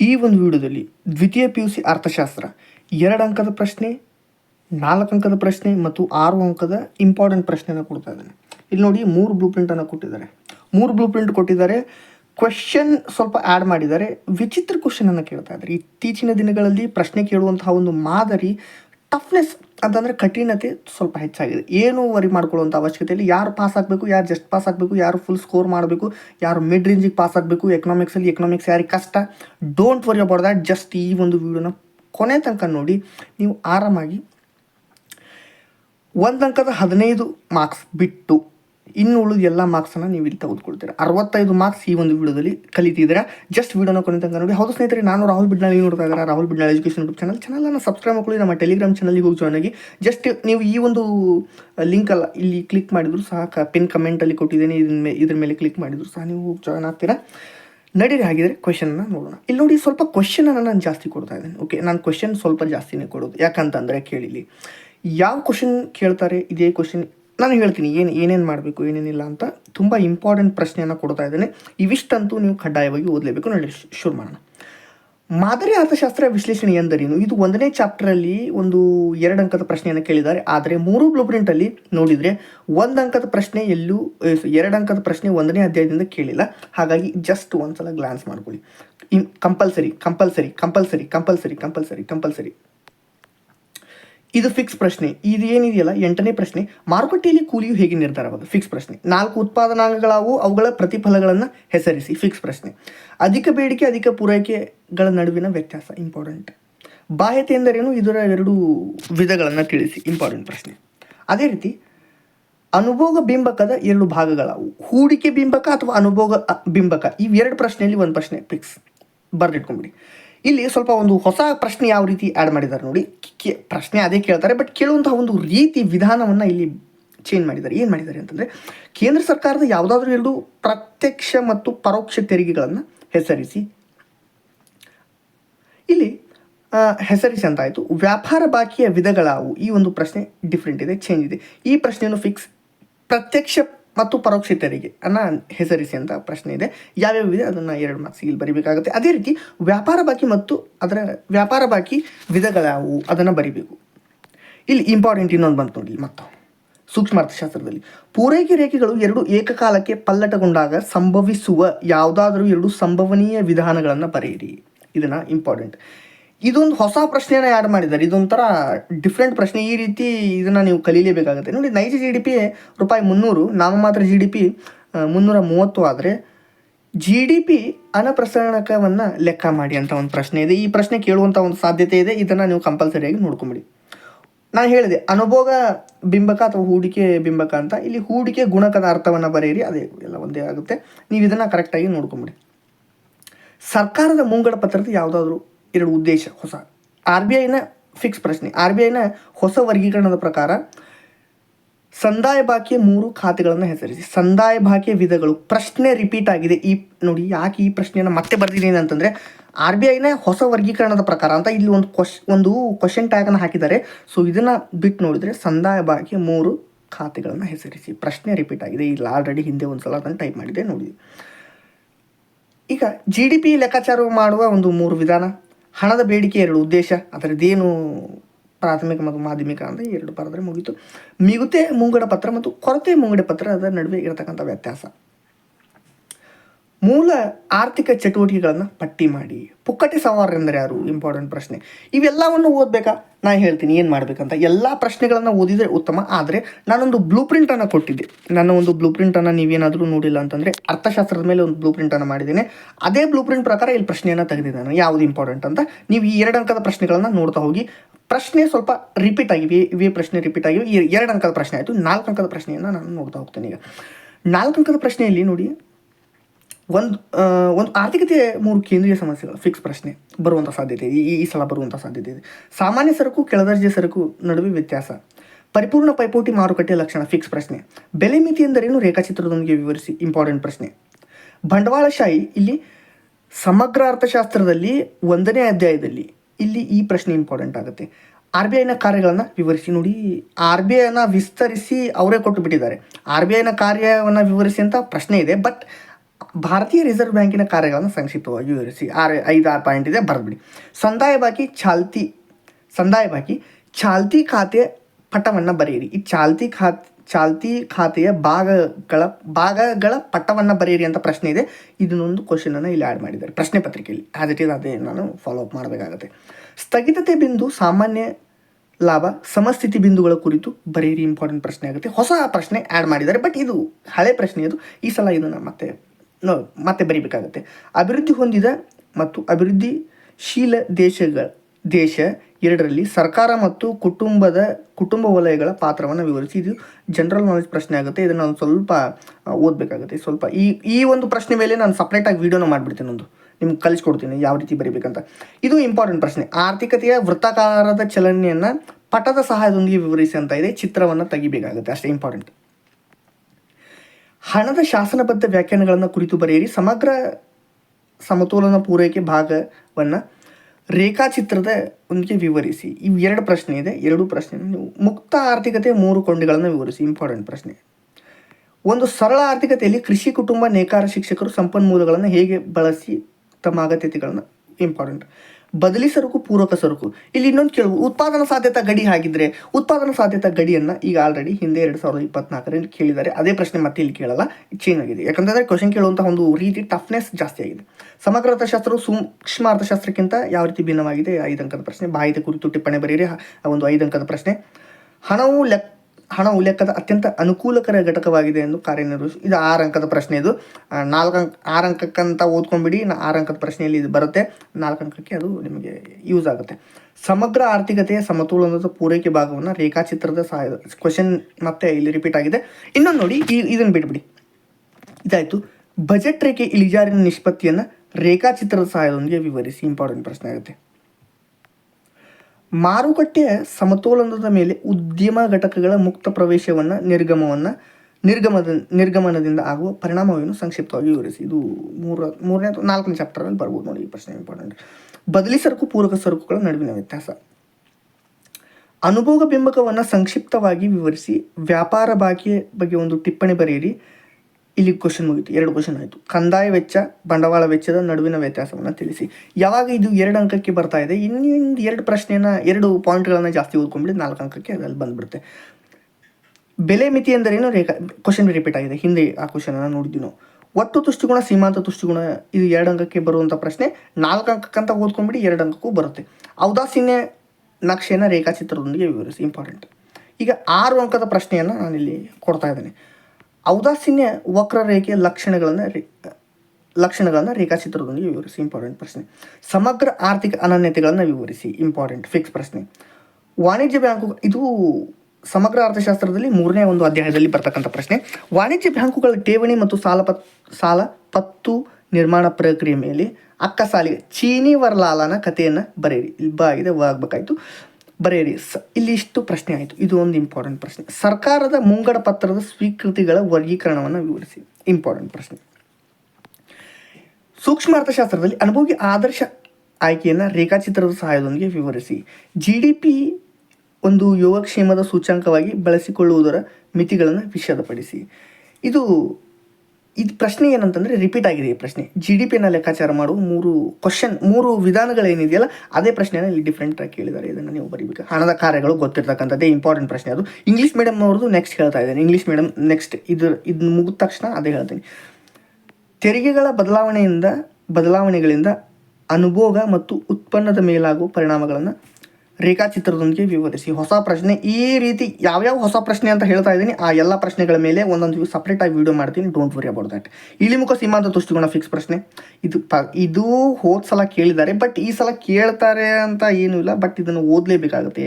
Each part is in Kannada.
ಈ ಒಂದು ವಿಡಿಯೋದಲ್ಲಿ ದ್ವಿತೀಯ ಪಿ ಯು ಸಿ ಅರ್ಥಶಾಸ್ತ್ರ, ಎರಡು ಅಂಕದ ಪ್ರಶ್ನೆ, ನಾಲ್ಕು ಅಂಕದ ಪ್ರಶ್ನೆ ಮತ್ತು ಆರು ಅಂಕದ ಇಂಪಾರ್ಟೆಂಟ್ ಪ್ರಶ್ನೆನ ಕೊಡ್ತಾ ಇದ್ದಾನೆ. ಇಲ್ಲಿ ನೋಡಿ ಮೂರು ಬ್ಲೂ ಪ್ರಿಂಟನ್ನು ಕೊಟ್ಟಿದ್ದಾರೆ. ಮೂರು ಬ್ಲೂ ಪ್ರಿಂಟ್ ಕೊಟ್ಟಿದ್ದಾರೆ. ಕ್ವೆಶನ್ ಸ್ವಲ್ಪ ಆ್ಯಡ್ ಮಾಡಿದ್ದಾರೆ. ವಿಚಿತ್ರ ಕ್ವಶನನ್ನು ಕೇಳ್ತಾ ಇದ್ದಾರೆ. ಇತ್ತೀಚಿನ ದಿನಗಳಲ್ಲಿ ಪ್ರಶ್ನೆ ಕೇಳುವಂತಹ ಒಂದು ಮಾದರಿ ಟಫ್ನೆಸ್ ಅಂತಂದರೆ ಕಠಿಣತೆ ಸ್ವಲ್ಪ ಹೆಚ್ಚಾಗಿದೆ. ಏನು ವರಿ ಮಾಡ್ಕೊಳ್ಳುವಂಥ ಅವಶ್ಯಕತೆಯಲ್ಲಿ ಯಾರು ಪಾಸ್ ಆಗಬೇಕು, ಯಾರು ಜಸ್ಟ್ ಪಾಸ್ ಆಗಬೇಕು, ಯಾರು ಫುಲ್ ಸ್ಕೋರ್ ಮಾಡಬೇಕು, ಯಾರು ಮಿಡ್ ರೇಂಜಿಗೆ ಪಾಸ್ ಆಗಬೇಕು ಎಕನಾಮಿಕ್ಸಲ್ಲಿ ಎಕನಾಮಿಕ್ಸ್ ಯಾರಿಗೆ ಕಷ್ಟ don't worry about that just ಈ ಒಂದು ವಿಡಿಯೋನ ಕೊನೆ ತನಕ ನೋಡಿ, ನೀವು ಆರಾಮಾಗಿ ಒಂದು ಅಂಕದ ಹದಿನೈದು ಮಾರ್ಕ್ಸ್ ಬಿಟ್ಟು ಇನ್ನು ಉಳಿದ ಎಲ್ಲ ಮಾರ್ಕ್ಸನ್ನು ನೀವು ಇಲ್ಲಿ ತೆಗೆದುಕೊಳ್ತೀರಾ. ಅರವತ್ತೈದು ಮಾರ್ಕ್ಸ್ ಈ ಒಂದು ವಿಡಿಯೋದಲ್ಲಿ ಕಲಿತಿದ್ದೀರಾ. ಜಸ್ಟ್ ವಿಡಿಯೋನ ಕೊನೆ ತನಕ ನೋಡಿ. ಹೌದು ಸ್ನೇಹಿತರೆ, ನಾನು ರಾಹುಲ್ ಬಿಡ್ನಾಳಿ ನೋಡ್ತಾ ಇದ್ದಾರೆ? Rahul Bidnal education YouTube channel ಚಾನಲನ್ನು ಸಬ್ಸ್ಕ್ರೈಬ್ ಮಾಡ್ಕೊಳ್ಳಿ. ನಮ್ಮ ಟೆಲಿಗ್ರಾಮ್ ಚಾನಲ್ಗೆ ಹೋಗಿ ಜಾಯ್ನ್ ಆಗಿ. ಜಸ್ಟ್ ನೀವು ಈ ಒಂದು ಲಿಂಕ್ ಅಲ್ಲ, ಇಲ್ಲಿ ಕ್ಲಿಕ್ ಮಾಡಿದ್ರು ಸಹ ಕ ಪಿನ್ ಕಮೆಂಟಲ್ಲಿ ಕೊಟ್ಟಿದ್ದೇನೆ. ಇದನ್ನ ಮೇಲೆ ಇದ್ರ ಮೇಲೆ ಕ್ಲಿಕ್ ಮಾಡಿದ್ರು ಸಹ ನೀವು ಜಾಯ್ನ್ ಆಗ್ತೀರಾ. ನಡೀರಿ ಹಾಗಿದ್ರೆ ಕ್ವೆಶನ್ನ ನೋಡೋಣ. ಇಲ್ಲಿ ನೋಡಿ ಸ್ವಲ್ಪ ಕ್ವಶನನ್ನು ನಾನು ಜಾಸ್ತಿ ಕೊಡ್ತಾ ಇದ್ದೇನೆ. ಓಕೆ ನಾನು ಕ್ವಶನ್ ಸ್ವಲ್ಪ ಜಾಸ್ತಿನೇ ಕೊಡೋದು. ಯಾಕಂತಂದರೆ ಕೇಳಿಲಿ ಯಾವ ಕ್ವಶನ್ ಕೇಳ್ತಾರೆ? ಇದೇ ಕ್ವಶನ್ ನಾನು ಹೇಳ್ತೀನಿ, ಏನು, ಏನೇನು ಮಾಡಬೇಕು, ಏನೇನಿಲ್ಲ ಅಂತ ತುಂಬ ಇಂಪಾರ್ಟೆಂಟ್ ಪ್ರಶ್ನೆಯನ್ನು ಕೊಡ್ತಾ ಇದ್ದೇನೆ. ಇವಿಷ್ಟಂತೂ ನೀವು ಕಡ್ಡಾಯವಾಗಿ ಓದಲೇಬೇಕು ನೋಡಿ ಶುರು ಮಾಡೋಣ. ಮಾದರಿ ಅರ್ಥಶಾಸ್ತ್ರ ವಿಶ್ಲೇಷಣೆ ಎಂದರೇನು? ಇದು ಒಂದನೇ ಚಾಪ್ಟರಲ್ಲಿ ಒಂದು ಎರಡು ಅಂಕದ ಪ್ರಶ್ನೆಯನ್ನು ಕೇಳಿದ್ದಾರೆ. ಆದರೆ ಮೂರು ಬ್ಲೂ ಪ್ರಿಂಟಲ್ಲಿ ನೋಡಿದರೆ ಒಂದು ಅಂಕದ ಪ್ರಶ್ನೆ ಎಲ್ಲೂ ಎರಡು ಅಂಕದ ಪ್ರಶ್ನೆ ಒಂದನೇ ಅಧ್ಯಾಯದಿಂದ ಕೇಳಿಲ್ಲ. ಹಾಗಾಗಿ ಜಸ್ಟ್ ಒಂದ್ಸಲ ಗ್ಲಾನ್ಸ್ ಮಾಡ್ಕೊಳ್ಳಿ. Compulsory compulsory compulsory compulsory compulsory compulsory ಇದು ಫಿಕ್ಸ್ ಪ್ರಶ್ನೆ. ಇದು ಏನಿದೆಯಲ್ಲ? ಎಂಟನೇ ಪ್ರಶ್ನೆ. ಮಾರುಕಟ್ಟೆಯಲ್ಲಿ ಕೂಲಿಯು ಹೇಗೆ ನಿರ್ಧಾರವಾದ? ಫಿಕ್ಸ್ ಪ್ರಶ್ನೆ. ನಾಲ್ಕು ಉತ್ಪಾದನಾಂಗಗಳಾವು ಅವುಗಳ ಪ್ರತಿಫಲಗಳನ್ನು ಹೆಸರಿಸಿ. ಫಿಕ್ಸ್ ಪ್ರಶ್ನೆ. ಅಧಿಕ ಬೇಡಿಕೆ, ಅಧಿಕ ಪೂರೈಕೆಗಳ ನಡುವಿನ ವ್ಯತ್ಯಾಸ. ಇಂಪಾರ್ಟೆಂಟ್ ಬಾಹ್ಯತೆ ಎಂದರೇನು? ಇದರ ಎರಡು ವಿಧಗಳನ್ನು ತಿಳಿಸಿ. ಇಂಪಾರ್ಟೆಂಟ್ ಪ್ರಶ್ನೆ. ಅದೇ ರೀತಿ, ಅನುಭೋಗ ಬಿಂಬಕದ ಎರಡು ಭಾಗಗಳಾವು. ಹೂಡಿಕೆ ಬಿಂಬಕ ಅಥವಾ ಅನುಭೋಗ ಬಿಂಬಕ. ಇವೆರಡು ಪ್ರಶ್ನೆಯಲ್ಲಿ ಒಂದು ಪ್ರಶ್ನೆ ಫಿಕ್ಸ್ ಬರೆದಿಟ್ಕೊಂಬಿಡಿ ಇಲ್ಲಿ ಸ್ವಲ್ಪ ಒಂದು ಹೊಸ ಪ್ರಶ್ನೆ ಯಾವ ರೀತಿ ಆ್ಯಡ್ ಮಾಡಿದ್ದಾರೆ ನೋಡಿ. ಕೇ- ಪ್ರಶ್ನೆ ಅದೇ ಕೇಳ್ತಾರೆ ಬಟ್ ಕೇಳುವಂತಹ ಒಂದು ರೀತಿ ವಿಧಾನವನ್ನು ಇಲ್ಲಿ ಚೇಂಜ್ ಮಾಡಿದ್ದಾರೆ. ಏನು ಮಾಡಿದ್ದಾರೆ ಅಂತಂದರೆ, ಕೇಂದ್ರ ಸರ್ಕಾರದ ಯಾವುದಾದ್ರೂ ಎರಡು ಪ್ರತ್ಯಕ್ಷ ಮತ್ತು ಪರೋಕ್ಷ ತೆರಿಗೆಗಳನ್ನು ಹೆಸರಿಸಿ. ಇಲ್ಲಿ ಹೆಸರಿಸಿ ಅಂತ ಆಯಿತು. ವ್ಯಾಪಾರ ಬಾಕಿಯ ವಿಧಗಳಾವು ಈ ಒಂದು ಪ್ರಶ್ನೆ ಡಿಫ್ರೆಂಟ್ ಇದೆ ಚೇಂಜ್ ಇದೆ. ಈ ಪ್ರಶ್ನೆಯನ್ನು ಫಿಕ್ಸ್ ಪ್ರತ್ಯಕ್ಷ ಮತ್ತು ಪರೋಕ್ಷ ತೆರಿಗೆ. ಅನ್ನ ಹೆಸರಿಸಿ ಅಂತ ಪ್ರಶ್ನೆ ಇದೆ. ಯಾವ್ಯಾವ ಇದೆ? ಅದನ್ನು ಎರಡು ಮಾರ್ಕ್ಸ್ ಇಲ್ಲಿ ಬರಿಬೇಕಾಗುತ್ತೆ. ಅದೇ ರೀತಿ ವ್ಯಾಪಾರ ಬಾಕಿ ಮತ್ತು ಅದರ ವ್ಯಾಪಾರ ಬಾಕಿ ವಿಧಗಳಾವು ಅದನ್ನು ಬರಿಬೇಕು. ಇಲ್ಲಿ ಇಂಪಾರ್ಟೆಂಟ್ ಇನ್ನೊಂದು ಬಂತು ನೋಡಿ ಮತ್ತು ಸೂಕ್ಷ್ಮ ಅರ್ಥಶಾಸ್ತ್ರದಲ್ಲಿ. ಪೂರೈಕೆ ರೇಖೆಗಳು ಎರಡು ಏಕಕಾಲಕ್ಕೆ ಪಲ್ಲಟಗೊಂಡಾಗ ಸಂಭವಿಸುವ ಯಾವುದಾದರೂ ಎರಡು ಸಂಭವನೀಯ ವಿಧಾನಗಳನ್ನು ಬರೆಯಿರಿ. ಇದನ್ನು ಇಂಪಾರ್ಟೆಂಟ್ ಇದೊಂದು ಹೊಸ ಪ್ರಶ್ನೆಯನ್ನು ಆ್ಯಡ್ ಮಾಡಿದ್ದಾರೆ. ಇದೊಂಥರ ಡಿಫ್ರೆಂಟ್ ಪ್ರಶ್ನೆ. ಈ ರೀತಿ ಇದನ್ನು ನೀವು ಕಲೀಲೇಬೇಕಾಗುತ್ತೆ. ನೋಡಿ, ನೈಜ ಜಿ ಡಿ ಪಿ ರೂಪಾಯಿ ಮುನ್ನೂರು, ನಾಮಮಾತ್ರ ಜಿ ಡಿ ಪಿ ಮುನ್ನೂರ ಮೂವತ್ತು ಆದರೆ ಜಿ ಡಿ ಪಿ ಅನಪ್ರಸರಣಕವನ್ನು ಲೆಕ್ಕ ಮಾಡಿ ಅಂತ ಒಂದು ಪ್ರಶ್ನೆ ಇದೆ. ಈ ಪ್ರಶ್ನೆ ಕೇಳುವಂಥ ಒಂದು ಸಾಧ್ಯತೆ ಇದೆ. ಇದನ್ನು ನೀವು ಕಂಪಲ್ಸರಿಯಾಗಿ ನೋಡ್ಕೊಂಬಿಡಿ. ನಾನು ಹೇಳಿದೆ, ಅನುಭೋಗ ಬಿಂಬಕ ಅಥವಾ ಹೂಡಿಕೆ ಬಿಂಬಕ ಅಂತ. ಇಲ್ಲಿ ಹೂಡಿಕೆ ಗುಣಕದ ಅರ್ಥವನ್ನು ಬರೆಯಿರಿ. ಅದೇ ಎಲ್ಲ ಒಂದೇ ಆಗುತ್ತೆ. ನೀವು ಇದನ್ನು ಕರೆಕ್ಟಾಗಿ ನೋಡ್ಕೊಂಬಿಡಿ. ಸರ್ಕಾರದ ಮುಂಗಡ ಪತ್ರದ ಯಾವುದಾದ್ರೂ ಎರಡು ಉದ್ದೇಶ ಹೊಸ. ಆರ್ ಬಿ ಐನ ಫಿಕ್ಸ್ ಪ್ರಶ್ನೆ. ಆರ್ ಬಿ ಐನ ಹೊಸ ವರ್ಗೀಕರಣದ ಪ್ರಕಾರ ಸಂದಾಯ ಬಾಕಿಯ ಮೂರು ಖಾತೆಗಳನ್ನು ಹೆಸರಿಸಿ. ಸಂದಾಯ ಬಾಕಿಯ ವಿಧಗಳು. ಪ್ರಶ್ನೆ ರಿಪೀಟ್ ಆಗಿದೆ. ಈ ನೋಡಿ ಯಾಕೆ ಈ ಪ್ರಶ್ನೆಯನ್ನು ಮತ್ತೆ ಬರ್ದಿದ್ದೀನಿ ಅಂತಂದರೆ ಆರ್ ಬಿ ಐನ ಹೊಸ ವರ್ಗೀಕರಣದ ಪ್ರಕಾರ ಅಂತ ಇಲ್ಲಿ ಒಂದು ಕ್ವಶ್ ಒಂದು ಕ್ವಶನ್ ಟ್ಯಾಗನ್ನು ಹಾಕಿದ್ದಾರೆ. ಸೊ ಇದನ್ನು ಬಿಟ್ಟು ನೋಡಿದರೆ ಸಂದಾಯ ಬಾಕಿಯ ಮೂರು ಖಾತೆಗಳನ್ನು ಹೆಸರಿಸಿ. ಪ್ರಶ್ನೆ ರಿಪೀಟ್ ಆಗಿದೆ. ಇಲ್ಲಿ ಆಲ್ರೆಡಿ ಹಿಂದೆ ಒಂದು ಸಲ ಅದನ್ನು ಟೈಪ್ ಮಾಡಿದೆ ನೋಡಿ. ಈಗ ಜಿ ಡಿ ಪಿ ಲೆಕ್ಕಾಚಾರ ಮಾಡುವ ಒಂದು ಮೂರು ವಿಧಾನ. ಹಣದ ಬೇಡಿಕೆ ಎರಡು ಉದ್ದೇಶ ಅದರದ್ದೇನು ಪ್ರಾಥಮಿಕ ಮತ್ತು ಮಾಧ್ಯಮಿಕ ಅಂದರೆ ಎರಡು ಬರೆದ್ರೆ ಮುಗೀತು. ಮಿಗುತೆ ಮುಂಗಡ ಪತ್ರ ಮತ್ತು ಕೊರತೆ ಮುಂಗಡ ಪತ್ರ ಅದರ ನಡುವೆ ಇರತಕ್ಕಂಥ ವ್ಯತ್ಯಾಸ. ಮೂಲ ಆರ್ಥಿಕ ಚಟುವಟಿಕೆಗಳನ್ನು ಪಟ್ಟಿ ಮಾಡಿ. ಪುಕ್ಕಟೆ ಎಂದರೆ ಯಾರು? ಇಂಪಾರ್ಟೆಂಟ್ ಪ್ರಶ್ನೆ. ಇವೆಲ್ಲವನ್ನು ಓದಬೇಕಾ? ನಾನು ಹೇಳ್ತೀನಿ, ಏನು ಮಾಡಬೇಕಂತ. ಎಲ್ಲ ಪ್ರಶ್ನೆಗಳನ್ನು ಓದಿದರೆ ಉತ್ತಮ. ಆದರೆ ನಾನೊಂದು ಬ್ಲೂ ಪ್ರಿಂಟನ್ನು ಕೊಟ್ಟಿದ್ದೆ. ನನ್ನ ಒಂದು ಬ್ಲೂ ಪ್ರಿಂಟನ್ನು ನೀವೇನಾದರೂ ನೋಡಿಲ್ಲ ಅಂತಂದರೆ ಅರ್ಥಶಾಸ್ತ್ರದ ಮೇಲೆ ಒಂದು ಬ್ಲೂ ಪ್ರಿಂಟನ್ನು ಮಾಡಿದ್ದೇನೆ. ಅದೇ ಬ್ಲೂ ಪ್ರಿಂಟ್ ಪ್ರಕಾರ ಇಲ್ಲಿ ಪ್ರಶ್ನೆಯನ್ನು ತೆಗೆದಿದ್ದಾನೆ ಯಾವುದು ಇಂಪಾರ್ಟೆಂಟ್ ಅಂತ. ನೀವು ಈ ಎರಡು ಅಂಕದ ಪ್ರಶ್ನೆಗಳನ್ನು ನೋಡ್ತಾ ಹೋಗಿ. ಪ್ರಶ್ನೆ ಸ್ವಲ್ಪ ರಿಪೀಟ್ ಆಗಿವೆ ಇವೇ ಪ್ರಶ್ನೆ ರಿಪೀಟ್ ಆಗಿವೆ. ಎರಡು ಅಂಕದ ಪ್ರಶ್ನೆ ಆಯಿತು. ನಾಲ್ಕು ಅಂಕದ ಪ್ರಶ್ನೆಯನ್ನು ನಾನು ನೋಡ್ತಾ ಹೋಗ್ತೇನೆ ಈಗ. ನಾಲ್ಕು ಅಂಕದ ಪ್ರಶ್ನೆಯಲ್ಲಿ ನೋಡಿ. ಒಂದು ಒಂದು ಆರ್ಥಿಕತೆ ಮೂರು ಕೇಂದ್ರೀಯ ಸಮಸ್ಯೆಗಳು ಫಿಕ್ಸ್ ಪ್ರಶ್ನೆ ಬರುವಂಥ ಸಾಧ್ಯತೆ ಇದೆ. ಈ ಈ ಸಲ ಬರುವಂಥ ಸಾಧ್ಯತೆ ಇದೆ. ಸಾಮಾನ್ಯ ಸರಕು ಕೆಳದರ್ಜೆ ಸರಕು ನಡುವೆ ವ್ಯತ್ಯಾಸ. ಪರಿಪೂರ್ಣ ಪೈಪೋಟಿ ಮಾರುಕಟ್ಟೆ ಲಕ್ಷಣ ಫಿಕ್ಸ್ ಪ್ರಶ್ನೆ. ಬೆಲೆ ಮಿತಿ ಎಂದರೇನು? ರೇಖಾಚಿತ್ರದೊಂದಿಗೆ ವಿವರಿಸಿ ಇಂಪಾರ್ಟೆಂಟ್ ಪ್ರಶ್ನೆ. ಬಂಡವಾಳಶಾಹಿ, ಇಲ್ಲಿ ಸಮಗ್ರ ಅರ್ಥಶಾಸ್ತ್ರದಲ್ಲಿ ಒಂದನೇ ಅಧ್ಯಾಯದಲ್ಲಿ ಇಲ್ಲಿ ಈ ಪ್ರಶ್ನೆ ಇಂಪಾರ್ಟೆಂಟ್ ಆಗುತ್ತೆ. ಆರ್ ಬಿ ಐನ ಕಾರ್ಯಗಳನ್ನು ವಿವರಿಸಿ ನೋಡಿ. ಆರ್ ಬಿ ಐನ ವಿಸ್ತರಿಸಿ ಅವರೇ ಕೊಟ್ಟು ಬಿಟ್ಟಿದ್ದಾರೆ. ಆರ್ ಬಿ ಐನ ಕಾರ್ಯವನ್ನು ವಿವರಿಸಿ ಅಂತ ಪ್ರಶ್ನೆ ಇದೆ ಬಟ್ ಭಾರತೀಯ ರಿಸರ್ವ್ ಬ್ಯಾಂಕಿನ ಕಾರ್ಯಗಳನ್ನು ಸಂಕ್ಷಿಪ್ತವಾಗಿ ವಿವರಿಸಿ. ಆರು ಐದು ಆರು ಪಾಯಿಂಟ್ ಇದೆ, ಬರೆದ್ಬಿಡಿ. ಸಂದಾಯ ಬಾಕಿ, ಚಾಲ್ತಿ, ಸಂದಾಯ ಬಾಕಿ, ಚಾಲ್ತಿ ಖಾತೆ ಪಟ್ಟವನ್ನು ಬರೆಯಿರಿ. ಈ ಚಾಲ್ತಿ ಖಾತೆ, ಚಾಲ್ತಿ ಖಾತೆಯ ಭಾಗಗಳ ಭಾಗಗಳ ಪಟ್ಟವನ್ನು ಬರೆಯಿರಿ ಅಂತ ಪ್ರಶ್ನೆ ಇದೆ. ಇದನ್ನೊಂದು ಕ್ವಶನನ್ನು ಇಲ್ಲಿ ಆ್ಯಡ್ ಮಾಡಿದ್ದಾರೆ. ಪ್ರಶ್ನೆ ಪತ್ರಿಕೆಯಲ್ಲಿ. ಇಸ್ ಅದೇ ನಾನು ಫಾಲೋ ಅಪ್ ಮಾಡಬೇಕಾಗತ್ತೆ. ಸ್ಥಗಿತತೆ ಬಿಂದು, ಸಾಮಾನ್ಯ ಲಾಭ, ಸಮಸ್ಥಿತಿ ಬಿಂದುಗಳ ಕುರಿತು ಬರೀರಿ ಇಂಪಾರ್ಟೆಂಟ್ ಪ್ರಶ್ನೆ ಆಗುತ್ತೆ. ಹೊಸ ಪ್ರಶ್ನೆ ಆ್ಯಡ್ ಮಾಡಿದ್ದಾರೆ. ಬಟ್ ಇದು ಹಳೆ ಪ್ರಶ್ನೆ ಇದು ಈ ಸಲ ಇದನ್ನು ಮತ್ತೆ ಮತ್ತೆ ಬರಿಬೇಕಾಗುತ್ತೆ. ಅಭಿವೃದ್ಧಿ ಹೊಂದಿದ ಮತ್ತು ಅಭಿವೃದ್ಧಿಶೀಲ ದೇಶಗಳ, ದೇಶ ಎರಡರಲ್ಲಿ ಸರ್ಕಾರ ಮತ್ತು ಕುಟುಂಬದ, ಕುಟುಂಬ ವಲಯಗಳ ಪಾತ್ರವನ್ನು ವಿವರಿಸಿ. ಇದು ಜನರಲ್ ನಾಲೆಜ್ ಪ್ರಶ್ನೆ ಆಗುತ್ತೆ. ಇದನ್ನು ನಾನು ಸ್ವಲ್ಪ ಓದಬೇಕಾಗುತ್ತೆ. ಸ್ವಲ್ಪ ಈ ಈ ಒಂದು ಪ್ರಶ್ನೆ ಮೇಲೆ ನಾನು ಸಪ್ರೇಟಾಗಿ ವೀಡಿಯೋನ ಮಾಡಿಬಿಡ್ತೀನಿ ಒಂದು. ನಿಮ್ಗೆ ಕಲಿಸ್ಕೊಡ್ತೀನಿ ಯಾವ ರೀತಿ ಬರೀಬೇಕಂತ. ಇದು ಇಂಪಾರ್ಟೆಂಟ್ ಪ್ರಶ್ನೆ. ಆರ್ಥಿಕತೆಯ ವೃತ್ತಾಕಾರದ ಚಲನೆಯನ್ನು ಪಟದ ಸಹಾಯದೊಂದಿಗೆ ವಿವರಿಸಿ ಅಂತ ಇದೆ. ಚಿತ್ರವನ್ನು ತೆಗಿಬೇಕಾಗುತ್ತೆ. ಅಷ್ಟೇ ಇಂಪಾರ್ಟೆಂಟ್ ಹಣದ ಶಾಸನಬದ್ಧ ವ್ಯಾಖ್ಯಾನಗಳನ್ನು ಕುರಿತು ಬರೆಯಿರಿ. ಸಮಗ್ರ ಸಮತೋಲನ ಪೂರೈಕೆ ಭಾಗವನ್ನು ರೇಖಾಚಿತ್ರದ ಒಂದಿಗೆ ವಿವರಿಸಿ. ಇವು ಎರಡು ಪ್ರಶ್ನೆ ಇದೆ. ಎರಡು ಪ್ರಶ್ನೆ ನೀವು ಮುಕ್ತ ಆರ್ಥಿಕತೆ ಮೂರು ಕೊಂಡಿಗಳನ್ನು ವಿವರಿಸಿ. ಇಂಪಾರ್ಟೆಂಟ್ ಪ್ರಶ್ನೆ. ಒಂದು ಸರಳ ಆರ್ಥಿಕತೆಯಲ್ಲಿ ಕೃಷಿ ಕುಟುಂಬ ನೇಕಾರ ಶಿಕ್ಷಕರು ಸಂಪನ್ಮೂಲಗಳನ್ನು ಹೇಗೆ ಬಳಸಿ ತಮ್ಮ ಅಗತ್ಯತೆಗಳನ್ನು ಇಂಪಾರ್ಟೆಂಟ್ ಬದಲಿ ಸರಕು, ಪೂರಕ ಸರಕು. ಇಲ್ಲಿ ಇನ್ನೊಂದು ಕೇಳುವ, ಉತ್ಪಾದನಾ ಸಾಧ್ಯತಾ ಗಡಿ ಹಾಗಿದ್ರೆ ಉತ್ಪಾದನಾ ಸಾಧ್ಯತಾ ಗಡಿಯನ್ನು ಈಗ ಆಲ್ರೆಡಿ ಹಿಂದೆ ಎರಡು ಸಾವಿರದ ಇಪ್ಪತ್ನಾಲ್ಕರಲ್ಲಿ ಕೇಳಿದ್ದಾರೆ. ಅದೇ ಪ್ರಶ್ನೆ ಮತ್ತೆ ಇಲ್ಲಿ ಕೇಳಲ್ಲ ಚೇಂಜ್ ಆಗಿದೆ. ಯಾಕಂತಂದರೆ ಕ್ವಶನ್ ಕೇಳುವಂಥ ಒಂದು ರೀತಿ ಟಫ್ನೆಸ್ ಜಾಸ್ತಿ ಆಗಿದೆ. ಸಮಗ್ರ ಅರ್ಥಶಾಸ್ತ್ರವು ಸೂಕ್ಷ್ಮ ಅರ್ಥಶಾಸ್ತ್ರಕ್ಕಿಂತ ಯಾವ ರೀತಿ ಭಿನ್ನವಾಗಿದೆ? ಐದು ಅಂಕದ ಪ್ರಶ್ನೆ. ಬಾಯಿದ ಕುರಿತು ಟಿಪ್ಪಣಿ ಬರೀರಿ ಒಂದು ಐದು ಅಂಕದ ಪ್ರಶ್ನೆ. ಹಣವು ಲೆಕ್ಕ ಹಣವು ಉಲ್ಲೇಖದ ಅತ್ಯಂತ ಅನುಕೂಲಕರ ಘಟಕವಾಗಿದೆ ಎಂದು ಕಾರ್ಯನಿರ್ವಹಿಸಿ, ಇದು ಆರು ಅಂಕದ ಪ್ರಶ್ನೆ ಇದು. ನಾಲ್ಕು ಅಂಕ, ಆರು ಅಂಕಕ್ಕಂತ ಓದ್ಕೊಂಡ್ಬಿಡಿ ಆರು ಅಂಕದ ಪ್ರಶ್ನೆಯಲ್ಲಿ ಇದು ಬರುತ್ತೆ. ನಾಲ್ಕು ಅಂಕಕ್ಕೆ ಅದು ನಿಮಗೆ ಯೂಸ್ ಆಗುತ್ತೆ. ಸಮಗ್ರ ಆರ್ಥಿಕತೆಯ ಸಮತೋಲನದ ಪೂರೈಕೆ ಭಾಗವನ್ನು ರೇಖಾಚಿತ್ರದ ಸಹಾಯದ ಕ್ವಶನ್ ಮತ್ತೆ ಇಲ್ಲಿ ರಿಪೀಟ್ ಆಗಿದೆ. ಇನ್ನೊಂದು ನೋಡಿ, ಈ, ಇದನ್ನು ಬಿಟ್ಬಿಡಿ. ಇದಾಯಿತು. ಬಜೆಟ್ ರೇಖೆ ಇಳಿಜಾರಿನ ನಿಷ್ಪತ್ತಿಯನ್ನು ರೇಖಾಚಿತ್ರದ ಸಹಾಯದೊಂದಿಗೆ ವಿವರಿಸಿ. ಇಂಪಾರ್ಟೆಂಟ್ ಪ್ರಶ್ನೆ ಆಗುತ್ತೆ. ಮಾರುಕಟ್ಟೆಯ ಸಮತೋಲನದ ಮೇಲೆ ಉದ್ಯಮ ಘಟಕಗಳ ಮುಕ್ತ ಪ್ರವೇಶವನ್ನು ನಿರ್ಗಮವನ್ನು ನಿರ್ಗಮದ, ನಿರ್ಗಮನದಿಂದ ಆಗುವ ಪರಿಣಾಮವನ್ನು ಸಂಕ್ಷಿಪ್ತವಾಗಿ ವಿವರಿಸಿ ಇದು ಮೂರ, ಮೂರನೇ ಅಥವಾ ನಾಲ್ಕನೇ ಚಾಪ್ಟರಲ್ಲಿ ಬರ್ಬೋದು ನೋಡಿ ಈ ಪ್ರಶ್ನೆ ಇಂಪಾರ್ಟೆಂಟ್ ಬದಲಿ ಸರಕು, ಪೂರಕ ಸರಕುಗಳ ನಡುವಿನ ವ್ಯತ್ಯಾಸ. ಅನುಭೋಗ ಬಿಂಬಕವನ್ನು ಸಂಕ್ಷಿಪ್ತವಾಗಿ ವಿವರಿಸಿ ವ್ಯಾಪಾರ ಬಾಕಿಯ ಬಗ್ಗೆ ಒಂದು ಟಿಪ್ಪಣಿ ಬರೆಯಿರಿ. ಇಲ್ಲಿ ಕ್ವಶನ್ ಮುಗೀತು, ಎರಡು ಕ್ವಶನ್ ಆಯಿತು. ಕಂದಾಯ ವೆಚ್ಚ, ಬಂಡವಾಳ ವೆಚ್ಚದ ನಡುವಿನ ವ್ಯತ್ಯಾಸವನ್ನು ತಿಳಿಸಿ. ಯಾವಾಗ ಇದು ಎರಡು ಅಂಕಕ್ಕೆ ಬರ್ತಾ ಇದೆ? ಇನ್ನೊಂದು ಎರಡು ಪ್ರಶ್ನೆಯನ್ನು, ಎರಡು ಪಾಯಿಂಟ್ಗಳನ್ನು ಜಾಸ್ತಿ ಓದ್ಕೊಂಡ್ಬಿಡಿ, ನಾಲ್ಕು ಅಂಕಕ್ಕೆ ಅದರಲ್ಲಿ ಬಂದ್ಬಿಡುತ್ತೆ. ಬೆಲೆ ಮಿತಿ ಎಂದರೇನು? ರೇಖಾ ಕ್ವಶನ್ ರಿಪೀಟ್ ಆಗಿದೆ. ಹಿಂದೆ ಆ ಕ್ವಶನನ್ನು ನಾವು. ಒಟ್ಟು ತುಷ್ಟಿಗುಣ, ಸೀಮಾಂತ ತುಷ್ಟಿಗುಣ, ಇದು ಎರಡು ಅಂಕಕ್ಕೆ ಬರುವಂಥ ಪ್ರಶ್ನೆ. ನಾಲ್ಕು ಅಂಕಕ್ಕಂತ ಓದ್ಕೊಂಡ್ಬಿಡಿ, ಎರಡು ಅಂಕಕ್ಕೂ ಬರುತ್ತೆ. ಔದಾಸೀನ್ಯ ನಕ್ಷೆಯನ್ನು ರೇಖಾಚಿತ್ರದೊಂದಿಗೆ ವಿವರಿಸಿ. ಇಂಪಾರ್ಟೆಂಟ್ ಈಗ ಆರು ಅಂಕದ ಪ್ರಶ್ನೆಯನ್ನು ನಾನಿಲ್ಲಿ ಕೊಡ್ತಾ ಇದ್ದೇನೆ. ಔದಾಸೀನ್ಯ ವಕ್ರರೇಖೆಯ ಲಕ್ಷಣಗಳನ್ನು ಲಕ್ಷಣಗಳನ್ನು ರೇಖಾಚಿತ್ರದೊಂದಿಗೆ ವಿವರಿಸಿ ಇಂಪಾರ್ಟೆಂಟ್ ಪ್ರಶ್ನೆ. ಸಮಗ್ರ ಆರ್ಥಿಕ ಅನನ್ಯತೆಗಳನ್ನು ವಿವರಿಸಿ ಇಂಪಾರ್ಟೆಂಟ್ ಫಿಕ್ಸ್ ಪ್ರಶ್ನೆ. ವಾಣಿಜ್ಯ ಬ್ಯಾಂಕು, ಇದು ಸಮಗ್ರ ಅರ್ಥಶಾಸ್ತ್ರದಲ್ಲಿ ಮೂರನೇ ಒಂದು ಅಧ್ಯಾಯದಲ್ಲಿ ಬರ್ತಕ್ಕಂಥ ಪ್ರಶ್ನೆ. ವಾಣಿಜ್ಯ ಬ್ಯಾಂಕುಗಳ ಠೇವಣಿ ಮತ್ತು ಸಾಲ ಪತ್, ಸಾಲ ಪತ್ತು ನಿರ್ಮಾಣ ಪ್ರಕ್ರಿಯೆ ಮೇಲೆ ಅಕ್ಕ ಸಾಲಿಗೆ ಚೀನಿ ವರ್ಲಾಲನ ಕಥೆಯನ್ನು ಬರೆಯಿರಿ. ಇಲ್ಲಿ ಬ ಆಗಿದೆ ಆಗಬೇಕಾಯ್ತು ಬರೆಯಿರಿ. ಸ, ಇಲ್ಲಿ ಇಷ್ಟು ಪ್ರಶ್ನೆ ಆಯಿತು. ಇದು ಒಂದು ಇಂಪಾರ್ಟೆಂಟ್ ಪ್ರಶ್ನೆ. ಸರ್ಕಾರದ ಮುಂಗಡ ಪತ್ರದ ಸ್ವೀಕೃತಿಗಳ ವರ್ಗೀಕರಣವನ್ನು ವಿವರಿಸಿ. ಇಂಪಾರ್ಟೆಂಟ್ ಪ್ರಶ್ನೆ. ಸೂಕ್ಷ್ಮ ಅರ್ಥಶಾಸ್ತ್ರದಲ್ಲಿ ಅನುಭವಿ ಆದರ್ಶ ಆಯ್ಕೆಯನ್ನು ರೇಖಾಚಿತ್ರದ ಸಹಾಯದೊಂದಿಗೆ ವಿವರಿಸಿ. ಜಿ ಡಿ ಪಿ ಒಂದು ಯೋಗಕ್ಷೇಮದ ಸೂಚ್ಯಂಕವಾಗಿ ಬಳಸಿಕೊಳ್ಳುವುದರ ಮಿತಿಗಳನ್ನು ವಿಷದಪಡಿಸಿ. ಇದು ಇದು ಪ್ರಶ್ನೆ ಏನಂತಂದರೆ ರಿಪೀಟ್ ಆಗಿದೆ ಈ ಪ್ರಶ್ನೆ. ಜಿ ಡಿ ಪಿನ ಲೆಕ್ಕಾಚಾರ ಮಾಡುವ ಮೂರು ಕ್ವಶನ್ ಮೂರು ವಿಧಾನಗಳೇನಿದೆಯಲ್ಲ ಅದೇ ಪ್ರಶ್ನೆನ ಇಲ್ಲಿ ಡಿಫ್ರೆಂಟ್ ಆಗಿ ಕೇಳಿದ್ದಾರೆ. ಇದನ್ನು ನೀವು ಬರೀಬೇಕು. ಹಣದ ಕಾರ್ಯಗಳು ಗೊತ್ತಿರ್ತಕ್ಕಂಥದ್ದೇ ಇಂಪಾರ್ಟೆಂಟ್ ಪ್ರಶ್ನೆ ಅದು. ಇಂಗ್ಲೀಷ್ ಮೀಡಿಯಮ್ ಅವ್ರದ್ದು ನೆಕ್ಸ್ಟ್ ಹೇಳ್ತಾ ಇದ್ದೇನೆ. ಇಂಗ್ಲೀಷ್ ಮೀಡಿಯಮ್ ನೆಕ್ಸ್ಟ್ ಇದು ಇದು ಮುಗಿದ ತಕ್ಷಣ ಅದೇ ಹೇಳ್ತೀನಿ. ತೆರಿಗೆಗಳ ಬದಲಾವಣೆಯಿಂದ, ಬದಲಾವಣೆಗಳಿಂದ ಅನುಭೋಗ ಮತ್ತು ಉತ್ಪನ್ನದ ಮೇಲಾಗುವ ಪರಿಣಾಮಗಳನ್ನು ರೇಖಾಚಿತ್ರದೊಂದಿಗೆ ವಿವರಿಸಿ. ಹೊಸ ಪ್ರಶ್ನೆ, ಈ ರೀತಿ ಯಾವ್ಯಾವ ಹೊಸ ಪ್ರಶ್ನೆ ಅಂತ ಹೇಳ್ತಾ ಇದ್ದೀನಿ, ಆ ಎಲ್ಲ ಪ್ರಶ್ನೆಗಳ ಮೇಲೆ ಒಂದೊಂದು ಸಪ್ರೇಟಾಗಿ ವಿಡಿಯೋ ಮಾಡ್ತೀನಿ. ಡೋಂಟ್ ವರಿ ಅಬೌಟ್ ದಟ್ ಇಳಿಮುಖ ಸೀಮಾಂತ ದೃಷ್ಟಿಕೋನ ಫಿಕ್ಸ್ ಪ್ರಶ್ನೆ. ಇದು ಪ, ಇದು ಹೋದ ಸಲ ಕೇಳಿದ್ದಾರೆ ಬಟ್ ಈ ಸಲ ಕೇಳ್ತಾರೆ ಅಂತ ಏನೂ ಇಲ್ಲ ಬಟ್ ಇದನ್ನು ಓದಲೇಬೇಕಾಗುತ್ತೆ.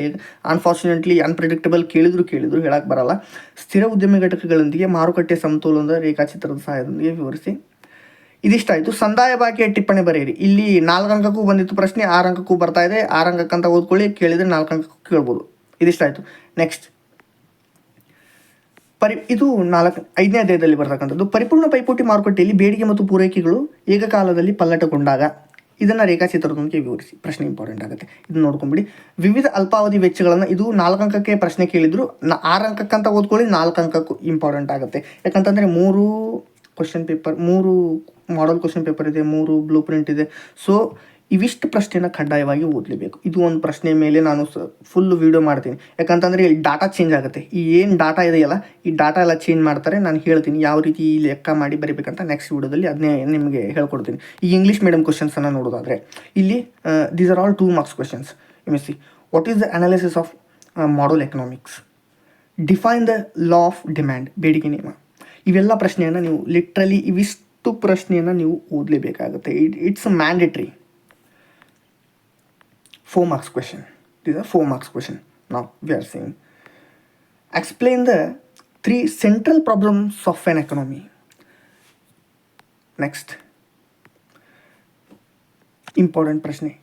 ಅನ್ಫಾರ್ಚುನೇಟ್ಲಿ ಅನ್ಪ್ರಿಡಿಕ್ಟಬಲ್ ಕೇಳಿದ್ರು ಕೇಳಿದ್ರು ಹೇಳಕ್ಕೆ ಬರಲ್ಲ. ಸ್ಥಿರ ಉದ್ಯಮ ಘಟಕಗಳೊಂದಿಗೆ ಮಾರುಕಟ್ಟೆ ಸಮತೋಲನದ ರೇಖಾಚಿತ್ರದ ಸಹಾಯದೊಂದಿಗೆ ವಿವರಿಸಿ. ಇದಿಷ್ಟಾಯಿತು. ಸಂದಾಯ ಬಾಕಿಯ ಟಿಪ್ಪಣಿ ಬರೆಯಿರಿ. ಇಲ್ಲಿ ನಾಲ್ಕು ಅಂಕಕ್ಕೂ ಬಂದಿತ್ತು ಪ್ರಶ್ನೆ, ಆರು ಅಂಕಕ್ಕೂ ಬರ್ತಾ ಇದೆ. ಆರು ಅಂಕಕ್ಕಂತ ಓದ್ಕೊಳ್ಳಿ, ಕೇಳಿದರೆ ನಾಲ್ಕು ಅಂಕಕ್ಕೂ ಕೇಳ್ಬೋದು. ಇದಿಷ್ಟಾಯಿತು. ನೆಕ್ಸ್ಟ್ ಪರಿ, ಇದು ನಾಲ್ಕು, ಐದನೇ ಅಧ್ಯಾಯದಲ್ಲಿ ಬರ್ತಕ್ಕಂಥದ್ದು. ಪರಿಪೂರ್ಣ ಪೈಪೋಟಿ ಮಾರುಕಟ್ಟೆಯಲ್ಲಿ ಬೇಡಿಕೆ ಮತ್ತು ಪೂರೈಕೆಗಳು ಏಕಕಾಲದಲ್ಲಿ ಪಲ್ಲಟಗೊಂಡಾಗ, ಇದನ್ನು ರೇಖಾಚಿತ್ರದೊಂದಿಗೆ ವಿವರಿಸಿ. ಪ್ರಶ್ನೆ ಇಂಪಾರ್ಟೆಂಟ್ ಆಗುತ್ತೆ. ಇದನ್ನ ನೋಡ್ಕೊಂಬಿಡಿ. ವಿವಿಧ ಅಲ್ಪಾವಧಿ ವೆಚ್ಚಗಳನ್ನು ಇದು ನಾಲ್ಕು ಅಂಕಕ್ಕೆ ಪ್ರಶ್ನೆ ಕೇಳಿದ್ರು, ನಾ, ಆರು ಅಂಕಕ್ಕಂತ ಓದ್ಕೊಳ್ಳಿ, ನಾಲ್ಕು ಅಂಕಕ್ಕೂ ಇಂಪಾರ್ಟೆಂಟ್ ಆಗುತ್ತೆ. ಯಾಕಂತಂದರೆ ಮೂರು ಕ್ವಶನ್ ಪೇಪರ್ ಮೂರು ಮಾಡಲ್ ಕ್ವಶನ್ ಪೇಪರ್ ಇದೆ, ಮೂರು ಬ್ಲೂ ಪ್ರಿಂಟ್ ಇದೆ. ಸೊ ಇವಿಷ್ಟು ಪ್ರಶ್ನೆನ ಕಡ್ಡಾಯವಾಗಿ ಓದಲೇಬೇಕು. ಇದು ಒಂದು ಪ್ರಶ್ನೆ ಮೇಲೆ ನಾನು ಸ ಫುಲ್ ವೀಡಿಯೋ ಮಾಡ್ತೀನಿ. ಯಾಕಂತಂದರೆ ಇಲ್ಲಿ ಡಾಟಾ ಚೇಂಜ್ ಆಗುತ್ತೆ. ಈ ಏನು ಡಾಟಾ ಇದೆಯಲ್ಲ, ಈ ಡಾಟಾ ಎಲ್ಲ ಚೇಂಜ್ ಮಾಡ್ತಾರೆ, ನಾನು ಹೇಳ್ತೀನಿ ಯಾವ ರೀತಿ ಲೆಕ್ಕ ಮಾಡಿ ಬರೀಬೇಕಂತ ನೆಕ್ಸ್ಟ್ ವೀಡಿಯೋದಲ್ಲಿ ಅದನ್ನೇ ನಿಮಗೆ ಹೇಳ್ಕೊಡ್ತೀನಿ. ಈ ಇಂಗ್ಲೀಷ್ ಮೀಡಿಯಂ ಕ್ವಶನ್ಸನ್ನು ನೋಡೋದಾದರೆ, ಇಲ್ಲಿ these are all two marks questions M S C what is the analysis of model economics define the law of demand ಬೇಡಿಕೆ ನಿಯಮ. ಇವೆಲ್ಲ ಪ್ರಶ್ನೆಯನ್ನು ನೀವು ಲಿಟ್ರಲಿ ಇವಿಷ್ಟು ಹತ್ತು ಪ್ರಶ್ನೆಯನ್ನು ನೀವು ಓದಲೇಬೇಕಾಗುತ್ತೆ. It it's mandatory four marks question is a four marks question ನಾವು we are seeing explain the three central problems of an economy next important ಪ್ರಶ್ನೆ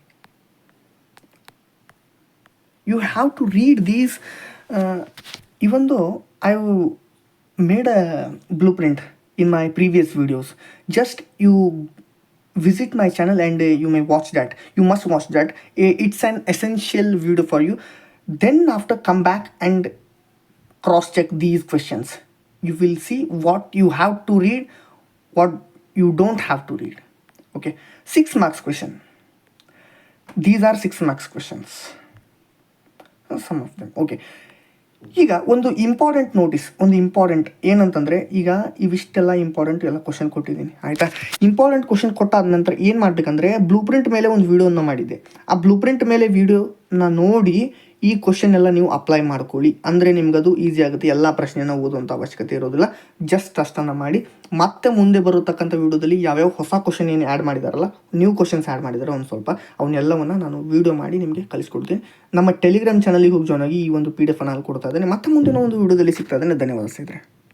you have to read these even though I made a blue print in my previous videos. Just you visit my channel and uh, you may watch that. You must watch that. It's an essential video for you. Then after come back and cross check these questions. You will see what you have to read what you don't have to read. Okay. Six marks question. These are six marks questions. Some of them. Okay ಈಗ ಒಂದು ಇಂಪಾರ್ಟೆಂಟ್ ನೋಟಿಸ್ ಒಂದು ಇಂಪಾರ್ಟೆಂಟ್ ಏನಂತಂದರೆ ಈಗ ಇವಿಷ್ಟೆಲ್ಲ ಇಂಪಾರ್ಟೆಂಟ್ ಎಲ್ಲ ಕ್ವಶನ್ ಕೊಟ್ಟಿದ್ದೀನಿ, ಆಯಿತಾ? ಇಂಪಾರ್ಟೆಂಟ್ ಕ್ವಶನ್ ಕೊಟ್ಟಾದ ನಂತರ ಏನು ಮಾಡಬೇಕಂದ್ರೆ ಬ್ಲೂ ಪ್ರಿಂಟ್ ಮೇಲೆ ಒಂದು ವೀಡಿಯೋನ ಮಾಡಿದ್ದೆ. ಆ ಬ್ಲೂ ಪ್ರಿಂಟ್ ಮೇಲೆ ವೀಡಿಯೋನ ನೋಡಿ ಈ ಕ್ವಶನ್ ಎಲ್ಲ ನೀವು ಅಪ್ಲೈ ಮಾಡ್ಕೊಳ್ಳಿ. ಅಂದರೆ ಅದು ಈಸಿ ಆಗುತ್ತೆ. ಎಲ್ಲ ಪ್ರಶ್ನೆನ ಓದುವಂಥ ಅವಶ್ಯಕತೆ ಇರೋದಿಲ್ಲ. ಜಸ್ಟ್ ಅಷ್ಟನ್ನು ಮಾಡಿ. ಮತ್ತೆ ಮುಂದೆ ಬರತಕ್ಕಂಥ ವೀಡಿಯೋದಲ್ಲಿ ಯಾವ್ಯಾವ ಹೊಸ ಕ್ವಶನ್ ಏನು ಆ್ಯಡ್ ಮಾಡಿದಾರಲ್ಲ ನ್ಯೂ ಕ್ವಶನ್ಸ್ ಆ್ಯಡ್ ಮಾಡಿದಾರೆ ಒಂದು ಸ್ವಲ್ಪ, ಅವನ್ನೆಲ್ಲವನ್ನು ನಾನು ವೀಡಿಯೋ ಮಾಡಿ ನಿಮಗೆ ಕಳಿಸ್ಕೊಡ್ತೀನಿ ನಮ್ಮ ಟೆಲಿಗ್ರಾಮ್ ಚಾನಲಿಗೆ ಹೋಗಿ ಜಾಯ್ನ್ ಆಗಿ ಈ ಒಂದು ಪಿ ಡಿ ಎಫ್ ನಾನು ಕೊಡ್ತಾ ಇದ್ದೇನೆ. ಮತ್ತೆ ಮುಂದಿನ ಒಂದು ವೀಡಿಯೋದಲ್ಲಿ ಸಿಗ್ತಾ ಇದ್ದೇನೆ. ಧನ್ಯವಾದ ಸ್ನೇಹಿತರೆ.